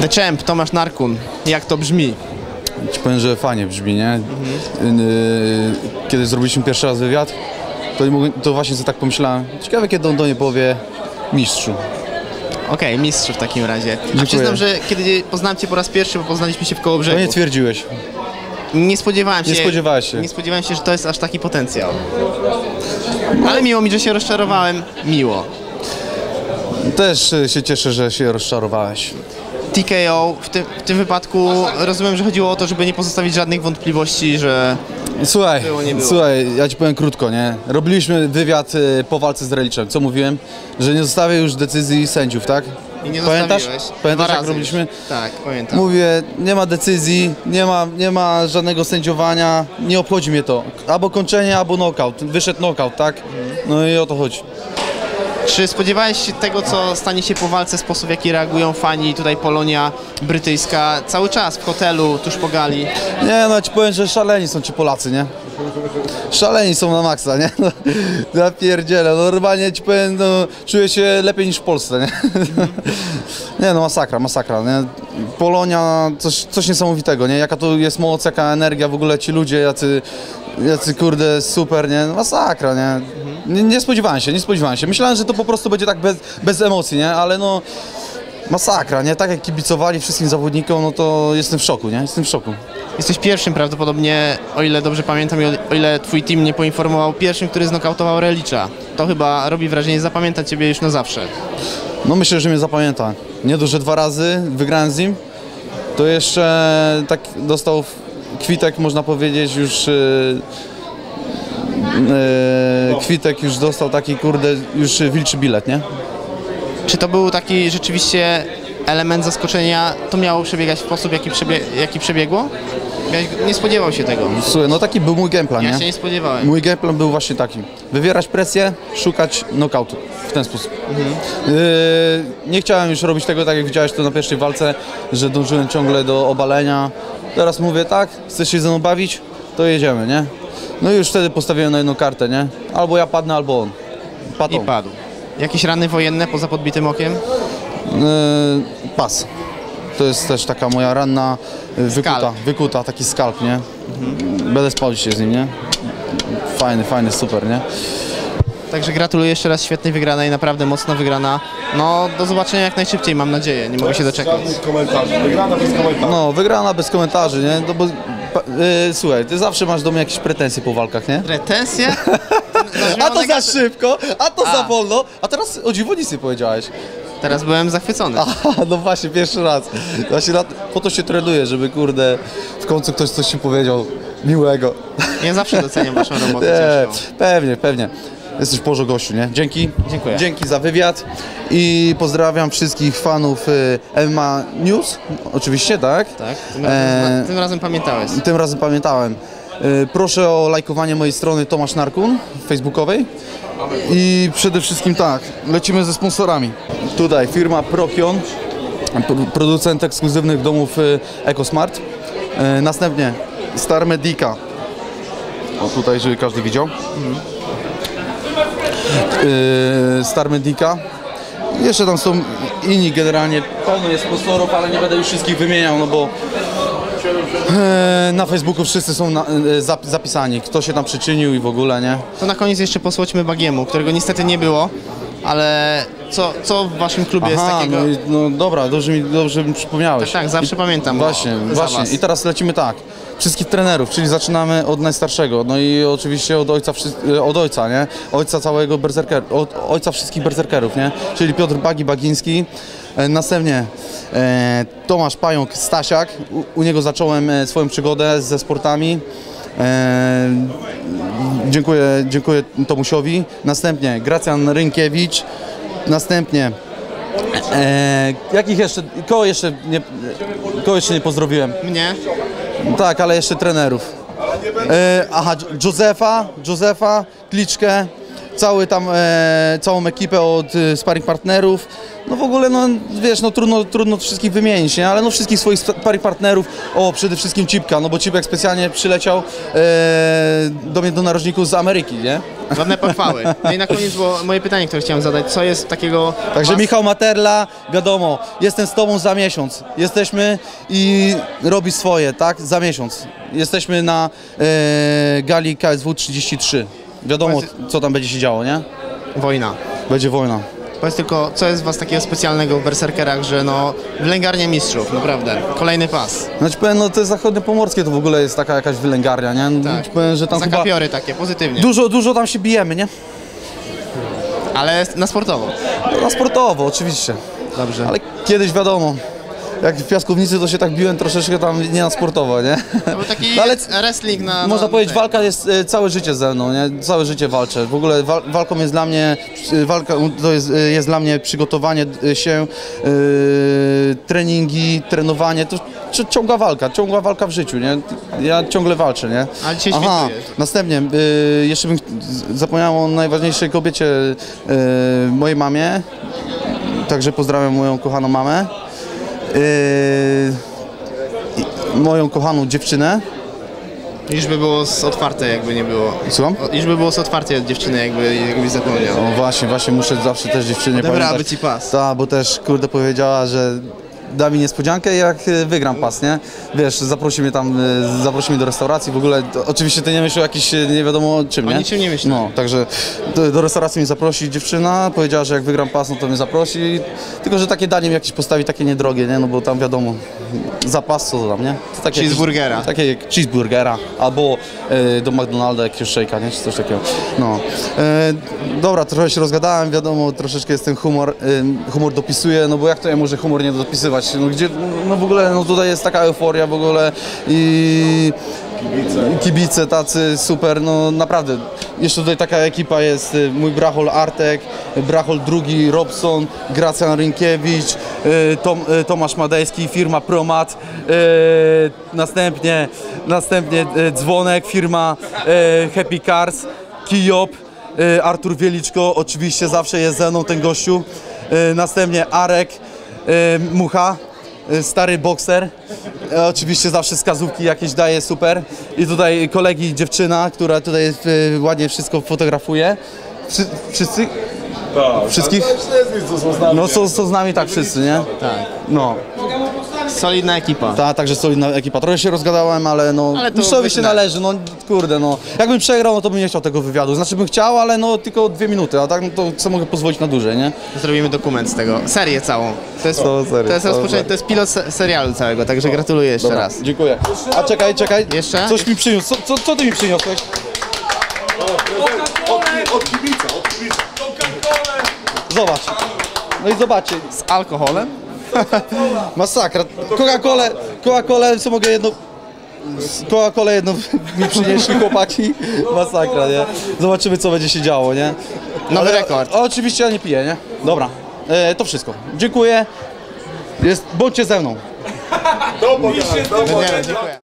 The Champ, Tomasz Narkun. Jak to brzmi? Ci powiem, że fajnie brzmi, nie? Yy, Kiedy zrobiliśmy pierwszy raz wywiad, to, to właśnie sobie tak pomyślałem. Ciekawe, kiedy on do mnie powie mistrzu. Okej, mistrz w takim razie. A przyznam, że kiedy poznałem Cię po raz pierwszy, bo poznaliśmy się w To Kołobrzegu, nie twierdziłeś. nie spodziewałem się... Nie spodziewałeś się. Nie spodziewałem się, że to jest aż taki potencjał. Ale miło mi, że się rozczarowałem. Miło. Też y, się cieszę, że się rozczarowałeś. TKO, w tym, w tym wypadku rozumiem, że chodziło o to, żeby nie pozostawić żadnych wątpliwości, że Słuchaj, Było, nie było. słuchaj, ja ci powiem krótko, nie? Robiliśmy wywiad y, po walce z Reliczem. Co mówiłem? Że nie zostawię już decyzji sędziów, tak? i nie Pamiętasz? zostawiłeś. Pamiętasz, Dwa jak razy robiliśmy? już. Tak, pamiętam. Mówię, nie ma decyzji, nie ma, nie ma żadnego sędziowania, nie obchodzi mnie to. Albo kończenie, albo knockout. Wyszedł knockout, tak? No i o to chodzi. Czy spodziewałeś się tego, co stanie się po walce, sposób w jaki reagują fani, tutaj Polonia brytyjska, cały czas w hotelu, tuż po gali? Nie, no ci powiem, że szaleni są ci Polacy, nie? Szaleni są na maksa, nie? No, ja pierdzielę, no normalnie ci powiem, no, czuję się lepiej niż w Polsce, nie? Nie no, masakra, masakra, nie? Polonia, coś, coś niesamowitego, nie? Jaka tu jest moc, jaka energia, w ogóle ci ludzie, jacy, jacy kurde, super, nie? Masakra, nie? Nie? Nie spodziewałem się, nie spodziewałem się. Myślałem, że to po prostu będzie tak bez, bez emocji, nie? Ale no... Masakra, nie? Tak jak kibicowali wszystkim zawodnikom, no to jestem w szoku, nie? Jestem w szoku. Jesteś pierwszym prawdopodobnie, o ile dobrze pamiętam i o, ile twój team nie poinformował, pierwszym, który znokautował Relicza. To chyba robi wrażenie, zapamięta ciebie już na zawsze. No myślę, że mnie zapamięta. Nie dość, że dwa razy wygrałem z nim, to jeszcze tak dostał kwitek, można powiedzieć, już... Yy, yy, kwitek już dostał taki, kurde, już wilczy bilet, nie? Czy to był taki rzeczywiście element zaskoczenia? To miało przebiegać w sposób, jaki, przebie jaki przebiegło? Ja nie spodziewał się tego. Słuchaj, no taki był mój gameplan, Ja nie? się nie spodziewałem. Mój gameplan był właśnie taki. Wywierać presję, szukać knockoutu. W ten sposób. Yy, nie chciałem już robić tego, tak jak widziałeś to na pierwszej walce, że dążyłem ciągle do obalenia. Teraz mówię tak, chcesz się ze mną bawić, to jedziemy, nie? No i już wtedy postawiłem na jedną kartę, nie? Albo ja padnę, albo on. I Patą. padł. Jakieś rany wojenne poza podbitym okiem? Yy, pas. To jest też taka moja ranna yy, wykuta, Skalp. wykuta, taki skalp, nie? Będę spał dzisiaj z nim, nie? Fajny, fajny, super, nie? Także gratuluję jeszcze raz świetnej wygranej, naprawdę mocno wygrana. No, do zobaczenia jak najszybciej, mam nadzieję. Nie mogę się doczekać. Wygrana bez komentarzy. No, wygrana bez komentarzy, nie? No bo, yy, słuchaj, ty zawsze masz do mnie jakieś pretensje po walkach, nie? Pretensje? A to za szybko, a to A. za wolno, a teraz o dziwo nic nie powiedziałeś. Teraz byłem zachwycony. Aha, no właśnie, pierwszy raz. Właśnie na, po to się trenuje, żeby kurde, w końcu ktoś coś ci powiedział miłego. Ja zawsze doceniam waszą robotę Nie, ciężką. pewnie, pewnie. Jesteś porzo gościu, nie? Dzięki. Dziękuję. Dzięki za wywiad i pozdrawiam wszystkich fanów y, MMA News, oczywiście, tak? Tak? Tym razem, Eee, tym razem pamiętałeś. Tym razem pamiętałem. Y, Proszę o lajkowanie mojej strony Tomasz Narkun facebookowej. I przede wszystkim tak, lecimy ze sponsorami. Tutaj firma Prokion, pr- producent ekskluzywnych domów y, EcoSmart. Y, Następnie Star Medica. O tutaj, żeby każdy widział. Y, Star Medica. Jeszcze tam są inni generalnie. Pełno jest sponsorów, ale nie będę już wszystkich wymieniał, no bo E, Na Facebooku wszyscy są na, e, zap- zapisani, kto się tam przyczynił i w ogóle, nie? To na koniec jeszcze posłuchajmy Bagiemu, którego niestety nie było, ale co, co w waszym klubie jest Aha, takiego... no, i- no dobra, dobrze mi, dobrze mi przypomniałeś. Tak, tak, zawsze pamiętam Właśnie, o- za właśnie. was. I teraz lecimy tak. Wszystkich trenerów, czyli zaczynamy od najstarszego, no i oczywiście od ojca, e, od ojca, nie? Ojca całego berserker, od ojca wszystkich berserkerów, nie? Czyli Piotr Bagi Bagiński. E, Następnie e, Tomasz Pająk Stasiak. U, u niego zacząłem e, swoją przygodę ze sportami. E, dziękuję, dziękuję Tomusiowi. Następnie Gracjan Rynkiewicz. Następnie e, jakich jeszcze, kogo jeszcze nie, kogo jeszcze nie pozdrowiłem? Mnie? Tak, ale jeszcze trenerów. E, aha, Józefa, Józefa, Kliczkę, cały tam, e, całą ekipę od e, sparring partnerów. No w ogóle, no wiesz, no trudno, trudno wszystkich wymienić, nie? Ale no wszystkich swoich sparring partnerów, o przede wszystkim Cipka, no bo Cipek specjalnie przyleciał e, do mnie do narożników z Ameryki, nie? Ładne pochwały. No i na koniec było moje pytanie, które chciałem zadać. Co jest takiego... Także was- Michał Materla, wiadomo, jestem z Tobą za miesiąc. Jesteśmy i robi swoje, tak? Za miesiąc. Jesteśmy na e, gali KSW 33. Wiadomo, co tam będzie się działo, nie? Wojna. Będzie wojna. Powiedz tylko, co jest w was takiego specjalnego w Berserkerach, że no... Wylęgarnia mistrzów, naprawdę. Kolejny pas. Znaczy powiem, no jest zachodnie pomorskie, to w ogóle jest taka jakaś wylęgarnia, nie? No, Tak. powiem, że tam chyba Zakapiory takie, pozytywnie. dużo, dużo tam się bijemy, nie? Ale na sportowo. Na sportowo, oczywiście. Dobrze. Ale kiedyś wiadomo, jak w piaskownicy to się tak biłem troszeczkę tam nie na sportowo, nie? To był taki No, ale wrestling na... Można na, powiedzieć, tej- walka jest e, całe życie ze mną, nie? Całe życie walczę. W ogóle wal, walką jest dla mnie, e, walka to jest, e, jest dla mnie przygotowanie się, treningi, trenowanie, to ci- ciągła walka, ciągła walka w życiu, nie? Ja ciągle walczę, nie? Ale dzisiaj Aha, świętujesz. następnie, jeszcze bym zapomniał o najważniejszej kobiecie, mojej mamie, także pozdrawiam moją kochaną mamę. I moją kochaną dziewczynę. Iż by było z otwarte, jakby nie było. Słucham? O, Iż by było z otwarte od dziewczyny, jakby, jakbyś zapomniał. O właśnie, właśnie muszę zawsze też dziewczynie Odebrałaby pamiętać. ci pas. Tak, bo też kurde powiedziała, że da mi niespodziankę jak e, wygram pas, nie? Wiesz, zaprosi mnie tam, e, zaprosi mnie do restauracji, w ogóle to, oczywiście ty nie myślisz o jakiś e, nie wiadomo czym, O nie? niczym nie myślę. No, także do, do restauracji mnie zaprosi dziewczyna, powiedziała, że jak wygram pas, no to mnie zaprosi, tylko że takie danie mi jakieś postawi, takie niedrogie, nie? No bo tam wiadomo, za pas co tam, nie? To takie Cheeseburgera. Jakieś, takie jak cheeseburgera, albo e, do McDonalda jakiegoś shake'a, nie? Czy coś takiego. No. E, dobra, trochę się rozgadałem, wiadomo, troszeczkę jest ten humor, e, humor dopisuje, no bo jak to ja może humor nie dopisywać? No gdzie, no w ogóle, no tutaj jest taka euforia w ogóle i kibice tacy super, no naprawdę. Jeszcze tutaj taka ekipa jest, y, mój brachol Artek, brachol drugi Robson, Gracjan Rynkiewicz, y, Tom, y, Tomasz Madejski, firma Promat, następnie, następnie Dzwonek, firma Happy Cars, Kijop, Artur Wieliczko, oczywiście zawsze jest ze mną ten gościu, następnie Arek, Mucha, y, stary bokser. E, Oczywiście zawsze wskazówki jakieś daje super. I tutaj kolegi dziewczyna, która tutaj y, ładnie wszystko fotografuje. Wszy, wszyscy? Wszystkich? Z nami. No są, są z nami tak wszyscy, nie? Tak. No, Solidna ekipa. ta, także solidna ekipa. Trochę się rozgadałem, ale no, Ale to mistrzowi się należy, no kurde, no. Jakbym przegrał, no to bym nie chciał tego wywiadu. Znaczy bym chciał, ale no tylko dwie minuty, a tak no, to co mogę pozwolić na dłużej, nie? Zrobimy dokument z tego. Serię całą. To jest, serię, to jest rozpoczęcie, serię. to jest pilot se- serialu całego, także gratuluję jeszcze Dobra, raz. Dziękuję. A czekaj, czekaj. Jeszcze? Coś mi przyniósł. Co, co, co ty mi przyniosłeś? Od, od kibica, od kibica. Zobacz. No i zobaczcie, Z alkoholem? masakra. Coca-Colę, Coca-Colę, co mogę jedno... Coca-Colę jedną mi przynieśli chłopaki. Masakra, nie? Zobaczymy, co będzie się działo, nie? Nowy rekord. A, oczywiście ja nie piję, nie? Dobra, e, to wszystko. Dziękuję. Jest, bądźcie ze mną. Do pogadania. Dziękuję.